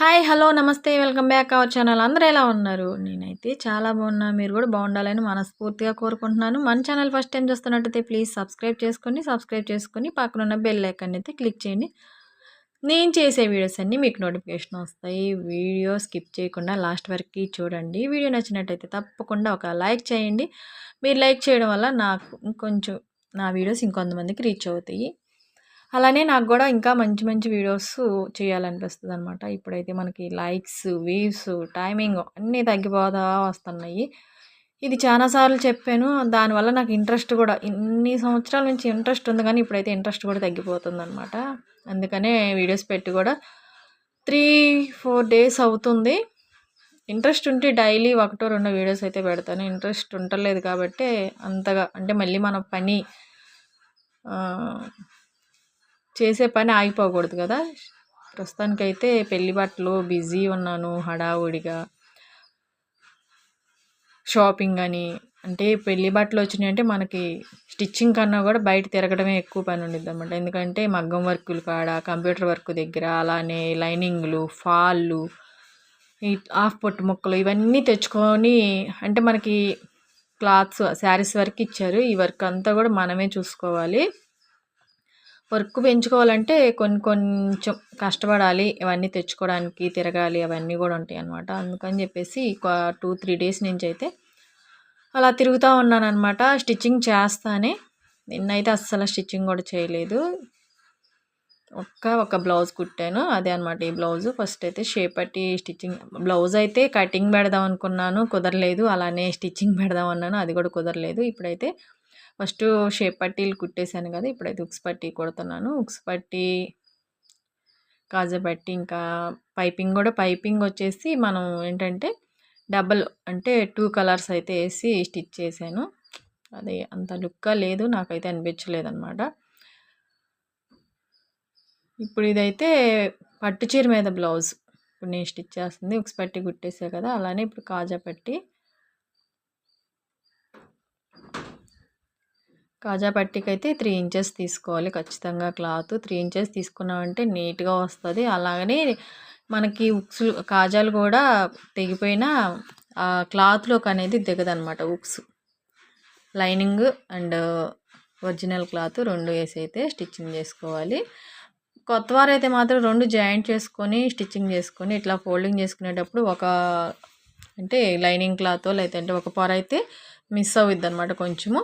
Hi hello నమస్తే welcome back our channel. అందరూ ఎలా ఉన్నారు? నేనైతే చాలా బాగున్నా. మీరు కూడా బాగుండాలని మనస్ఫూర్తిగా కోరుకుంటున్నాను. మన ఛానల్ ఫస్ట్ టైం చూస్తున్నట్టయితే ప్లీజ్ సబ్స్క్రైబ్ చేసుకొని సబ్స్క్రైబ్ చేసుకొని పక్కన ఉన్న బెల్ ఐకాన్ అయితే క్లిక్ చేయండి. నేను చేసే వీడియోస్ అన్నీ మీకు నోటిఫికేషన్ వస్తాయి. వీడియో స్కిప్ చేయకుండా లాస్ట్ వరకు చూడండి. వీడియో నచ్చినట్టయితే తప్పకుండా ఒక లైక్ చేయండి. మీరు లైక్ చేయడం వల్ల నాకు ఇంకొంచెం నా వీడియోస్ ఇంకొంతమందికి రీచ్ అవుతాయి. అలానే నాకు కూడా ఇంకా మంచి మంచి వీడియోస్ చేయాలనిపిస్తుంది అనమాట ఇప్పుడైతే మనకి లైక్స్ వ్యూస్ టైమింగ్ అన్నీ తగ్గిపోతా వస్తున్నాయి. ఇది చాలాసార్లు చెప్పాను. దానివల్ల నాకు ఇంట్రెస్ట్ కూడా ఇన్ని సంవత్సరాల నుంచి ఇంట్రెస్ట్ ఉంది కానీ ఇప్పుడైతే ఇంట్రెస్ట్ కూడా తగ్గిపోతుంది అనమాట అందుకనే వీడియోస్ పెట్టి కూడా త్రీ ఫోర్ డేస్ అవుతుంది. ఇంట్రెస్ట్ ఉంటే డైలీ ఒకటో రెండో వీడియోస్ అయితే పెడతాను. ఇంట్రెస్ట్ ఉండలేదు కాబట్టి అంతగా అంటే మళ్ళీ మన పని చేసే పని ఆగిపోకూడదు కదా. ప్రస్తుతానికైతే పెళ్ళి బట్టలు బిజీ ఉన్నాను హడావుడిగా. షాపింగ్ అని అంటే పెళ్ళి బట్టలు వచ్చినాయి అంటే మనకి స్టిచ్చింగ్ కన్నా కూడా బయట తిరగడమే ఎక్కువ పని ఉండిద్ది అనమాట ఎందుకంటే మగ్గం వర్కులు కాడ కంప్యూటర్ వర్క్ దగ్గర అలానే లైనింగ్లు ఫాళ్ళు ఈ హాఫ్ పొట్టు ముక్కలు ఇవన్నీ తెచ్చుకొని అంటే మనకి క్లాత్స్ శారీస్ వర్క్ ఇచ్చారు. ఈ వర్క్ అంతా కూడా మనమే చూసుకోవాలి. వర్క్ పెంచుకోవాలంటే కొన్ని కొంచెం కష్టపడాలి ఇవన్నీ తెచ్చుకోవడానికి తిరగాలి అవన్నీ కూడా ఉంటాయి అనమాట అందుకని చెప్పేసి టూ త్రీ డేస్ నుంచి అయితే అలా తిరుగుతూ ఉన్నాను అనమాట స్టిచ్చింగ్ చేస్తానే. నిన్నైతే అస్సలు స్టిచ్చింగ్ కూడా చేయలేదు. ఒక్క ఒక బ్లౌజ్ కుట్టాను. అదే అనమాట ఈ బ్లౌజ్. ఫస్ట్ అయితే షేప్ పట్టి స్టిచ్చింగ్ బ్లౌజ్ అయితే కటింగ్ పెడదాం అనుకున్నాను. కుదరలేదు. అలానే స్టిచ్చింగ్ పెడదాం అన్నాను. అది కూడా కుదరలేదు. ఇప్పుడైతే ఫస్ట్ షేప్ పట్టీలు కుట్టేశాను కదా ఇప్పుడైతే ఉక్స్ పట్టీ కుడుతున్నాను. ఉక్స్ పట్టీ కాజా పట్టి ఇంకా పైపింగ్ కూడా పైపింగ్ వచ్చేసి మనం ఏంటంటే డబల్ అంటే టూ కలర్స్ అయితే వేసి స్టిచ్ చేశాను. అది అంత లుక్గా లేదు నాకైతే అనిపించలేదన్నమాట. ఇప్పుడు ఇదైతే పట్టు చీర మీద బ్లౌజ్. ఇప్పుడు నేను స్టిచ్ చేస్తుంది ఉక్స్ పట్టి కుట్టేసా కదా అలానే ఇప్పుడు కాజా పట్టి. కాజా పట్టికైతే అయితే త్రీ ఇంచెస్ తీసుకోవాలి. ఖచ్చితంగా క్లాత్ త్రీ ఇంచెస్ తీసుకున్నామంటే నీట్గా వస్తుంది. అలాగనే మనకి ఉక్స్ కాజాలు కూడా తెగిపోయినా ఆ క్లాత్లోకి అనేది దిగదనమాట ఉక్స్. లైనింగ్ అండ్ ఒరిజినల్ క్లాత్ రెండు వేసి అయితే స్టిచ్చింగ్ చేసుకోవాలి. కొత్త వారైతే మాత్రం రెండు జాయింట్ చేసుకొని స్టిచ్చింగ్ చేసుకొని ఇట్లా ఫోల్డింగ్ చేసుకునేటప్పుడు ఒక అంటే లైనింగ్ క్లాత్ లేదంటే ఒక పొర అయితే మిస్ అవుద్ది అనమాట కొంచెము.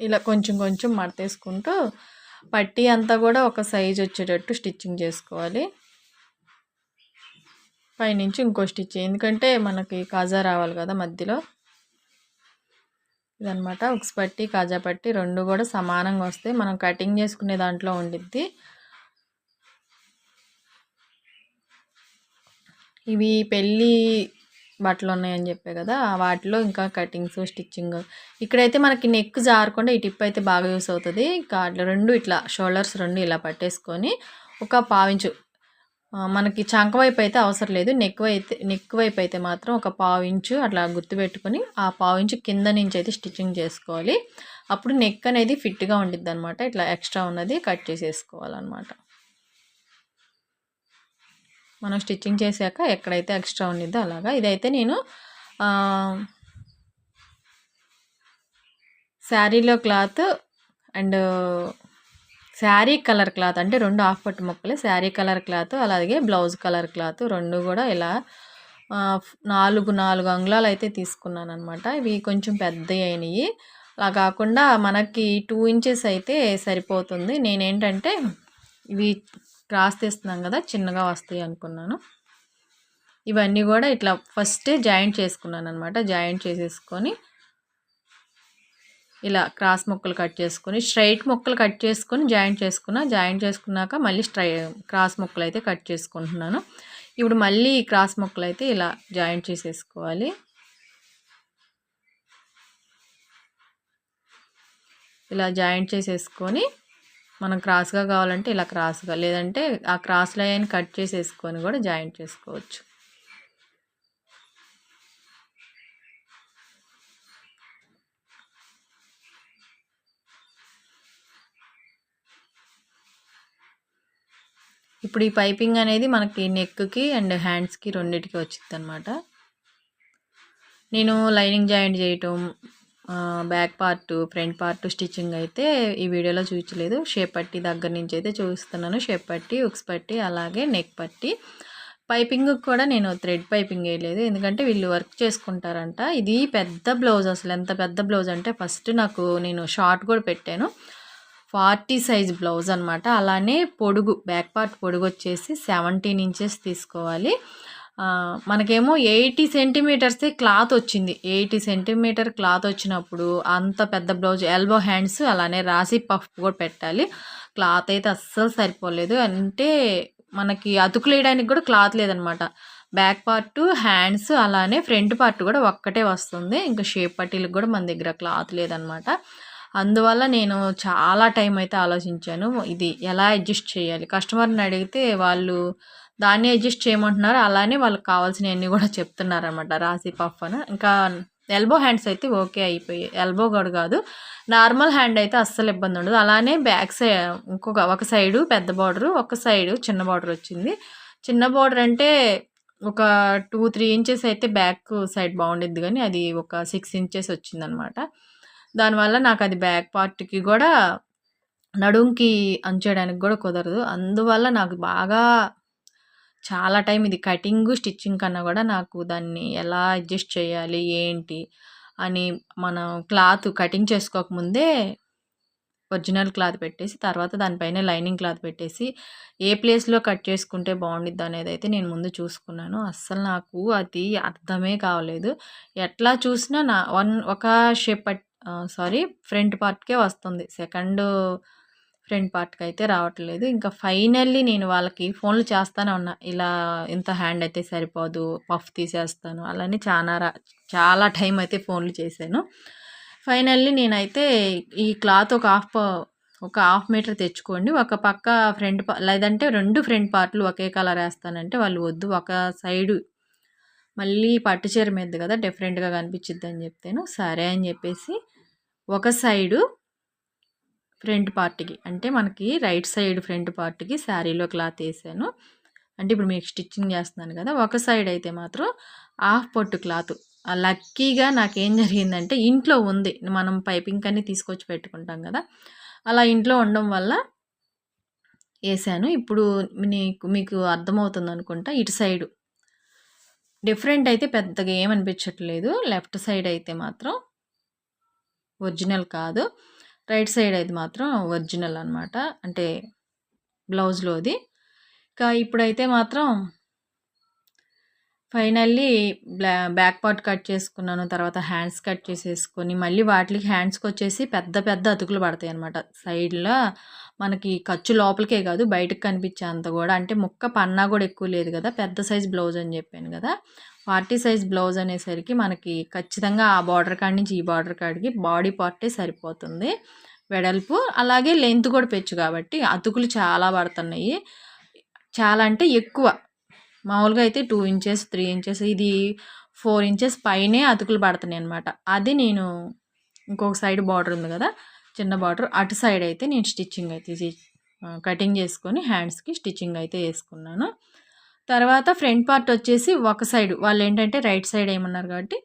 ఇలా కొంచెం కొంచెం మడతేసుకుంటూ పట్టీ అంతా కూడా ఒక సైజ్ వచ్చేటట్టు స్టిచ్చింగ్ చేసుకోవాలి. పైనుంచి ఇంకో స్టిచ్ ఎందుకంటే మనకి కాజా రావాలి కదా మధ్యలో. ఇదనమాట ఉక్స్ పట్టి కాజా పట్టి రెండు కూడా సమానంగా వస్తాయి మనం కటింగ్ చేసుకునే దాంట్లో ఉండిద్ది. ఇవి పెళ్ళి బట్టలు ఉన్నాయని చెప్పే కదా వాటిలో ఇంకా కటింగ్స్ స్టిచ్చింగ్. ఇక్కడైతే మనకి నెక్ జారకుండా ఈ టిప్ అయితే బాగా యూస్ అవుతుంది. ఇంకా రెండు ఇట్లా షోల్డర్స్ రెండు ఇలా పట్టేసుకొని ఒక పావించు. మనకి చంక వైపు అయితే అవసరం లేదు. నెక్ వైపు నెక్ వైపు అయితే మాత్రం ఒక పావించు అట్లా గుర్తుపెట్టుకొని ఆ పావించు కింద నుంచి అయితే స్టిచ్చింగ్ చేసుకోవాలి. అప్పుడు నెక్ అనేది ఫిట్గా ఉండిద్ది అనమాట ఇట్లా ఎక్స్ట్రా ఉన్నది కట్ చేసేసుకోవాలన్నమాట. మనం స్టిచ్చింగ్ చేశాక ఎక్కడైతే ఎక్స్ట్రా ఉండిద్దో అలాగా. ఇదైతే నేను శారీలో cloth and sari colour cloth అంటే రెండు హాఫ్ పట్టు ముక్కలు. శారీ కలర్ క్లాత్ అలాగే బ్లౌజ్ కలర్ క్లాత్ రెండు కూడా ఇలా నాలుగు నాలుగు అంగుళాలు అయితే తీసుకున్నాను అనమాట ఇవి కొంచెం పెద్దవి అయినాయి. అలా కాకుండా మనకి టూ ఇంచెస్ అయితే సరిపోతుంది. నేనేంటంటే ఇవి క్రాస్ తీస్తున్నాం కదా చిన్నగా వస్తాయి అనుకున్నాను. ఇవన్నీ కూడా ఇట్లా ఫస్టే జాయింట్ చేసుకున్నాను అనమాట జాయింట్ చేసేసుకొని ఇలా క్రాస్ ముక్కలు కట్ చేసుకొని స్ట్రైట్ ముక్కలు కట్ చేసుకొని జాయింట్ చేసుకున్నా జాయింట్ చేసుకున్నాక మళ్ళీ స్ట్రై క్రాస్ ముక్కలు అయితే కట్ చేసుకుంటున్నాను. ఇప్పుడు మళ్ళీ క్రాస్ ముక్కలు అయితే ఇలా జాయింట్ చేసేసుకోవాలి. ఇలా జాయింట్ చేసేసుకొని మనం క్రాస్గా కావాలంటే ఇలా క్రాస్గా లేదంటే ఆ క్రాస్ లైన్ కట్ చేసేసుకొని కూడా జాయింట్ చేసుకోవచ్చు. ఇప్పుడు ఈ పైపింగ్ అనేది మనకి నెక్కి అండ్ హ్యాండ్స్కి రెండింటికి వచ్చింది అనమాట నేను లైనింగ్ జాయింట్ చేయటం back part front part stitching అయితే ఈ వీడియోలో చూపించలేదు. షేప్ పట్టి దగ్గర నుంచి అయితే చూపిస్తున్నాను. షేప్ పట్టి ఉక్స్ పట్టి అలాగే నెక్ పట్టి. పైపింగ్ కూడా నేను థ్రెడ్ పైపింగ్ వేయలేదు. ఎందుకంటే వీళ్ళు వర్క్ చేసుకుంటారంట. ఇది పెద్ద బ్లౌజ్ అసలు. ఎంత పెద్ద బ్లౌజ్ అంటే ఫస్ట్ నాకు నేను షార్ట్ కూడా పెట్టాను. ఫార్టీ సైజ్ బ్లౌజ్ అనమాట అలానే పొడుగు బ్యాక్ పార్ట్ పొడుగు వచ్చేసి సెవెంటీన్ ఇంచెస్ తీసుకోవాలి. మనకేమో ఎయిటీ సెంటీమీటర్సే క్లాత్ వచ్చింది. ఎయిటీ సెంటీమీటర్ క్లాత్ వచ్చినప్పుడు అంత పెద్ద బ్లౌజ్ ఎల్బో హ్యాండ్స్ అలానే రాసి పఫ్ కూడా పెట్టాలి. క్లాత్ అయితే అస్సలు సరిపోలేదు. అంటే మనకి అతుకులేయడానికి కూడా క్లాత్ లేదనమాట. బ్యాక్ పార్ట్ హ్యాండ్స్ అలానే ఫ్రంట్ పార్ట్ కూడా ఒక్కటే వస్తుంది. ఇంకా షేప్ పట్టీలకు కూడా మన దగ్గర క్లాత్ లేదనమాట. అందువల్ల నేను చాలా టైం అయితే ఆలోచించాను. ఇది ఎలా అడ్జస్ట్ చేయాలి? కస్టమర్ని అడిగితే వాళ్ళు దాన్ని అడ్జస్ట్ చేయమంటున్నారు. అలానే వాళ్ళకి కావాల్సినవన్నీ కూడా చెప్తున్నారనమాట రాసి పఫ్ అని ఇంకా ఎల్బో హ్యాండ్స్ అయితే ఓకే అయిపోయాయి ఎల్బో గడు కాదు. నార్మల్ హ్యాండ్ అయితే అస్సలు ఇబ్బంది ఉండదు. అలానే బ్యాక్ సైడ్ ఇంకొక ఒక సైడు పెద్ద బార్డరు ఒక సైడు చిన్న బార్డర్ వచ్చింది. చిన్న బార్డర్ అంటే ఒక టూ త్రీ ఇంచెస్ అయితే బ్యాక్ సైడ్ బాగుండేది కానీ అది ఒక సిక్స్ ఇంచెస్ వచ్చిందనమాట దానివల్ల నాకు అది బ్యాక్ పార్ట్కి కూడా నడుంకి అంచేయడానికి కూడా కుదరదు. అందువల్ల నాకు బాగా చాలా టైం ఇది కటింగ్ స్టిచ్చింగ్ కన్నా కూడా నాకు దాన్ని ఎలా అడ్జస్ట్ చేయాలి ఏంటి అని మనం క్లాత్ కటింగ్ చేసుకోకముందే ఒరిజినల్ క్లాత్ పెట్టేసి తర్వాత దానిపైన లైనింగ్ క్లాత్ పెట్టేసి ఏ ప్లేస్లో కట్ చేసుకుంటే బాగుండిద్ది అనేది అయితే నేను ముందు చూసుకున్నాను. అస్సలు నాకు అది అర్థమే కావలేదు. ఎట్లా చూసినా నా వన్ ఒక షేప్ సారీ ఫ్రంట్ పార్ట్కే వస్తుంది. సెకండ్ ఫ్రంట్ పార్ట్కి అయితే రావట్లేదు. ఇంకా ఫైనల్లీ నేను వాళ్ళకి ఫోన్లు చేస్తానే ఉన్నా. ఇలా ఇంత హ్యాండ్ అయితే సరిపోదు పఫ్ తీసేస్తాను అలానే చాలా చాలా టైం అయితే ఫోన్లు చేశాను. ఫైనల్లీ నేనైతే ఈ క్లాత్ ఒక హాఫ్ ఒక హాఫ్ మీటర్ తెచ్చుకోండి. ఒక పక్క ఫ్రంట్ లేదంటే రెండు ఫ్రంట్ పార్ట్లు ఒకే కలర్ వేస్తానంటే వాళ్ళు వద్దు. ఒక సైడు మళ్ళీ పట్టు చీర మీద కదా డిఫరెంట్గా కనిపించిద్ది అని చెప్తాను. సరే అని చెప్పేసి ఒక సైడు ఫ్రంట్ పార్ట్కి. అంటే మనకి రైట్ సైడ్ ఫ్రంట్ పార్ట్కి శారీలో క్లాత్ వేసాను అంటే ఇప్పుడు మీకు స్టిచ్చింగ్ చేస్తున్నాను కదా ఒక సైడ్ అయితే మాత్రం హాఫ్ పొట్టు క్లాత్. లక్కీగా నాకేం జరిగిందంటే ఇంట్లో ఉంది. మనం పైపింగ్ అన్ని తీసుకొచ్చి పెట్టుకుంటాం కదా అలా ఇంట్లో ఉండడం వల్ల వేసాను ఇప్పుడు నీకు మీకు అర్థమవుతుంది అనుకుంటా ఇటు సైడు. డిఫరెంట్ అయితే పెద్దగా ఏమనిపించట్లేదు లెఫ్ట్ సైడ్ అయితే మాత్రం ఒరిజినల్ కాదు. రైట్ సైడ్ అయితే మాత్రం ఒరిజినల్ అనమాట అంటే బ్లౌజ్లోది ఇంకా ఇప్పుడైతే మాత్రం ఫైనల్లీ బ్లా బ్యాక్ పార్ట్ కట్ చేసుకున్నాను తర్వాత హ్యాండ్స్ కట్ చేసేసుకొని మళ్ళీ వాటికి హ్యాండ్స్కి వచ్చేసి పెద్ద పెద్ద అతుకులు పడతాయి అనమాట సైడ్లో మనకి ఖర్చు లోపలికే కాదు బయటకు కనిపించే అంత కూడా. అంటే ముక్క పన్నా కూడా ఎక్కువ లేదు కదా పెద్ద సైజ్ బ్లౌజ్ అని చెప్పాను కదా. ఫార్టీ సైజ్ బ్లౌజ్ అనేసరికి మనకి ఖచ్చితంగా ఆ బార్డర్ కాడి నుంచి ఈ బార్డర్ కాడికి బాడీ పార్టే సరిపోతుంది. వెడల్పు అలాగే లెంత్ కూడా పెచ్చు కాబట్టి అతుకులు చాలా పడుతున్నాయి. చాలా అంటే ఎక్కువ. మామూలుగా అయితే టూ ఇంచెస్ త్రీ ఇంచెస్ ఇది ఫోర్ ఇంచెస్ పైనే అతుకులు పడుతున్నాయి అనమాట అది నేను ఇంకొక సైడ్ బార్డర్ ఉంది కదా చిన్న బార్డర్ అటు సైడ్ అయితే నేను స్టిచ్చింగ్ అయితే కటింగ్ చేసుకొని హ్యాండ్స్కి స్టిచ్చింగ్ అయితే వేసుకున్నాను. తర్వాత ఫ్రంట్ పార్ట్ వచ్చేసి ఒక సైడ్. వాళ్ళు ఏంటంటే రైట్ సైడ్ ఏమన్నారు కాబట్టి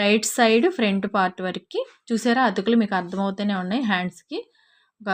రైట్ సైడ్ ఫ్రంట్ పార్ట్ వరకు చూసారా? అతుకులు మీకు అర్థమవుతూనే ఉన్నాయి హ్యాండ్స్కి ఒక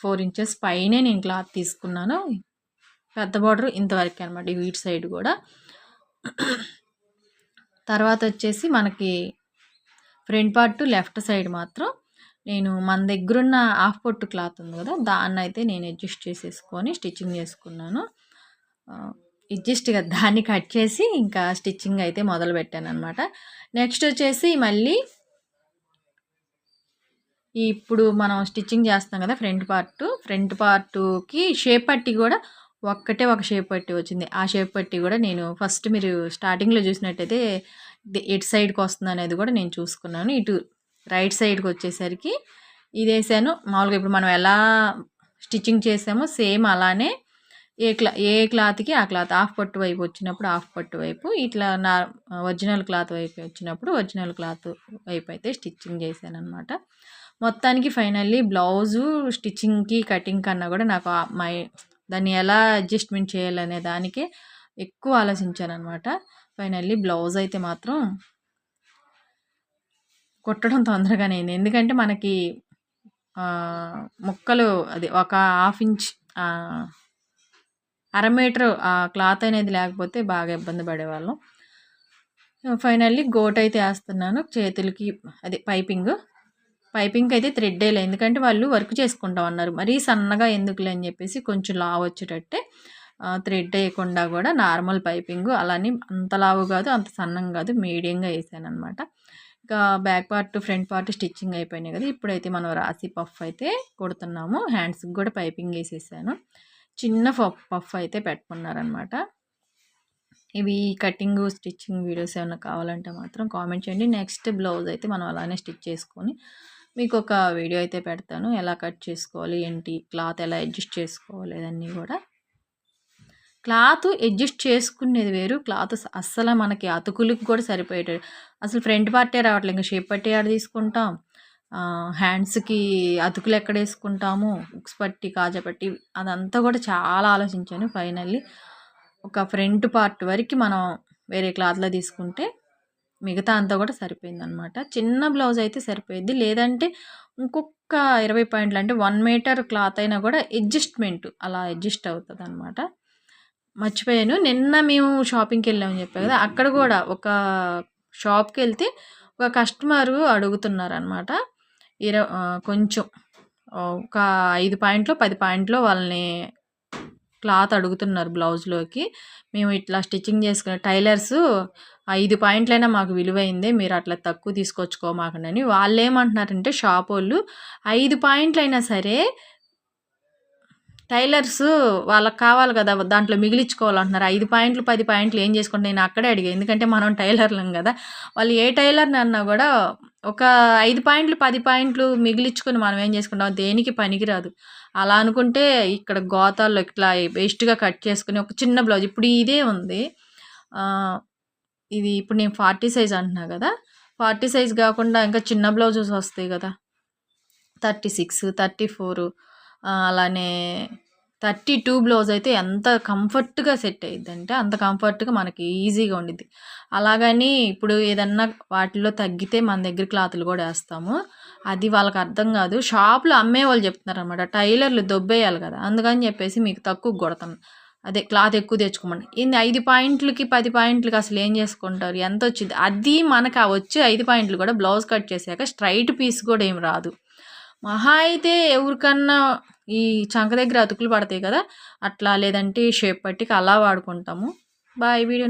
ఫోర్ ఇంచెస్ పైనే నేను క్లాత్ తీసుకున్నాను. పెద్ద బార్డర్ ఇంతవరకు అనమాట వీటి సైడ్ కూడా. తర్వాత వచ్చేసి మనకి ఫ్రంట్ పార్ట్ లెఫ్ట్ సైడ్ మాత్రం నేను మన దగ్గరున్న హాఫ్ పొట్టు క్లాత్ ఉంది కదా దాన్ని అయితే నేను అడ్జస్ట్ చేసేసుకొని స్టిచ్చింగ్ చేసుకున్నాను. అడ్జస్ట్గా దాన్ని కట్ చేసి ఇంకా స్టిచ్చింగ్ అయితే మొదలు పెట్టాను అనమాట నెక్స్ట్ వచ్చేసి మళ్ళీ ఇప్పుడు మనం స్టిచ్చింగ్ చేస్తాం కదా ఫ్రంట్ పార్ట్. ఫ్రంట్ పార్ట్కి షేప్ పట్టి కూడా ఒక్కటే ఒక షేప్ పట్టి వచ్చింది. ఆ షేప్ పట్టి కూడా నేను ఫస్ట్ మీరు స్టార్టింగ్లో చూసినట్టయితే ఎటు సైడ్కి వస్తుంది అనేది కూడా నేను చూసుకున్నాను. ఇటు రైట్ సైడ్కి వచ్చేసరికి ఇది వేసాను మామూలుగా ఇప్పుడు మనం ఎలా స్టిచ్చింగ్ చేసామో సేమ్ అలానే ఏ క్లా ఏ క్లాత్కి ఆ క్లాత్. హాఫ్ పట్టు వైపు వచ్చినప్పుడు హాఫ్ పట్టు వైపు ఇట్లా నా ఒరిజినల్ క్లాత్ వైపు వచ్చినప్పుడు ఒరిజినల్ క్లాత్ వైపు అయితే స్టిచ్చింగ్ చేశాను అనమాట మొత్తానికి ఫైనల్లీ బ్లౌజు స్టిచ్చింగ్కి కటింగ్ కన్నా కూడా నాకు మై దాన్ని ఎలా అడ్జస్ట్మెంట్ చేయాలనే దానికి ఎక్కువ ఆలోచించాను అనమాట ఫైనల్లీ బ్లౌజ్ అయితే మాత్రం కుట్టడం తొందరగానే అయింది. ఎందుకంటే మనకి ముక్కలు అది ఒక హాఫ్ ఇంచ్ అర మీటర్ ఆ క్లాత్ అనేది లేకపోతే బాగా ఇబ్బంది పడేవాళ్ళం. ఫైనల్లీ గోట్ అయితే వేస్తున్నాను చేతులకి అది పైపింగ్. పైపింగ్ అయితే థ్రెడ్ వేయలే ఎందుకంటే వాళ్ళు వర్క్ చేసుకుంటాం అన్నారు. మరీ సన్నగా ఎందుకులే అని చెప్పేసి కొంచెం లావ్ వచ్చేటట్టే థ్రెడ్ వేయకుండా కూడా నార్మల్ పైపింగ్ అలానే అంత లావు కాదు అంత సన్నం కాదు మీడియంగా వేసాను అనమాట ఇంకా back part front part stitching అయిపోయినాయి కదా ఇప్పుడైతే మనం రాసి పఫ్ అయితే కుడుతున్నాము. హ్యాండ్స్కి కూడా పైపింగ్ వేసేసాను. చిన్న పఫ్ పఫ్ అయితే పెట్టుకున్నారనమాట. ఇవి కటింగ్ స్టిచ్చింగ్ వీడియోస్ ఏమైనా కావాలంటే మాత్రం కామెంట్ చేయండి. నెక్స్ట్ బ్లౌజ్ అయితే మనం అలానే స్టిచ్ చేసుకొని మీకు ఒక వీడియో అయితే పెడతాను. ఎలా కట్ చేసుకోవాలి ఏంటి క్లాత్ ఎలా అడ్జస్ట్ చేసుకోవాలి అదన్నీ కూడా. క్లాత్ అడ్జస్ట్ చేసుకునేది వేరు. క్లాత్ అస్సలు మనకి అతుకులకు కూడా సరిపోయేటది అసలు ఫ్రంట్ పార్టే రావట్లేదు. ఇంకా షేప్ పట్టి ఆడ తీసుకుంటాం. హ్యాండ్స్కి అతుకులు ఎక్కడ వేసుకుంటాము ఉక్స్ పట్టి కాజా పట్టి అదంతా కూడా చాలా ఆలోచించాను ఫైనల్లీ. ఒక ఫ్రంట్ పార్ట్ వరకు మనం వేరే క్లాత్లో తీసుకుంటే మిగతా అంతా కూడా సరిపోయింది అనమాట చిన్న బ్లౌజ్ అయితే సరిపోయింది లేదంటే ఇంకొక ఇరవై పాయింట్లు అంటే వన్ మీటర్ క్లాత్ అయినా కూడా అడ్జస్ట్మెంట్ అలా అడ్జస్ట్ అవుతుంది అనమాట మర్చిపోయాను. నిన్న మేము షాపింగ్కి వెళ్ళామని చెప్పా కదా అక్కడ కూడా ఒక షాప్కి వెళ్తే ఒక కస్టమరు అడుగుతున్నారనమాట ఇర కొంచెం ఒక ఐదు పాయింట్లు పది పాయింట్లు వాళ్ళని క్లాత్ అడుగుతున్నారు బ్లౌజ్లోకి. మేము ఇట్లా స్టిచ్చింగ్ చేసుకునే టైలర్స్ ఐదు పాయింట్లైనా మాకు విలువైందే మీరు అట్లా తక్కువ తీసుకొచ్చుకో మాకునని వాళ్ళు ఏమంటున్నారంటే షాప్ వాళ్ళు ఐదు పాయింట్లైనా సరే టైలర్స్ వాళ్ళకి కావాలి కదా దాంట్లో మిగిలించుకోవాలంటున్నారు. ఐదు పాయింట్లు పది పాయింట్లు ఏం చేసుకుంటే నేను అక్కడే అడిగాను ఎందుకంటే మనం టైలర్లం కదా. వాళ్ళు ఏ టైలర్ని అన్నా కూడా ఒక ఐదు పాయింట్లు పది పాయింట్లు మిగిలించుకొని మనం ఏం చేసుకుంటాం? దేనికి పనికిరాదు. అలా అనుకుంటే ఇక్కడ గోతాల్లో ఇట్లా వేస్ట్గా కట్ చేసుకుని ఒక చిన్న బ్లౌజ్ ఇప్పుడు ఇదే ఉంది. ఇది ఇప్పుడు నేను ఫార్టీ సైజ్ అంటున్నా కదా? ఫార్టీ సైజ్ కాకుండా ఇంకా చిన్న బ్లౌజెస్ వస్తాయి కదా? థర్టీ సిక్స్ థర్టీ ఫోరు అలానే థర్టీ టూ బ్లౌజ్ అయితే ఎంత కంఫర్ట్గా సెట్ అంటే అంత కంఫర్ట్గా మనకి ఈజీగా ఉండిద్ది. అలాగని ఇప్పుడు ఏదన్నా వాటిలో తగ్గితే మన దగ్గర క్లాతులు కూడా వేస్తాము. అది వాళ్ళకి అర్థం కాదు. షాప్లో అమ్మే వాళ్ళు చెప్తున్నారు అనమాట టైలర్లు దొబ్బేయాలి కదా అందుకని చెప్పేసి మీకు తక్కువ కొడతాను అదే క్లాత్ ఎక్కువ తెచ్చుకోమని. ఇది ఐదు పాయింట్లకి పది పాయింట్లకి అసలు ఏం చేసుకుంటారు? ఎంత వచ్చింది? అది మనకు ఆ వచ్చే ఐదు పాయింట్లు కూడా బ్లౌజ్ కట్ చేశాక స్ట్రైట్ పీస్ కూడా ఏం రాదు. మహా అయితే ఎవరికన్నా ఈ చంక దగ్గర అతుకులు పడతాయి కదా అట్లా లేదంటే షేప్ పట్టికి అలా వాడుకుంటాము. Bye video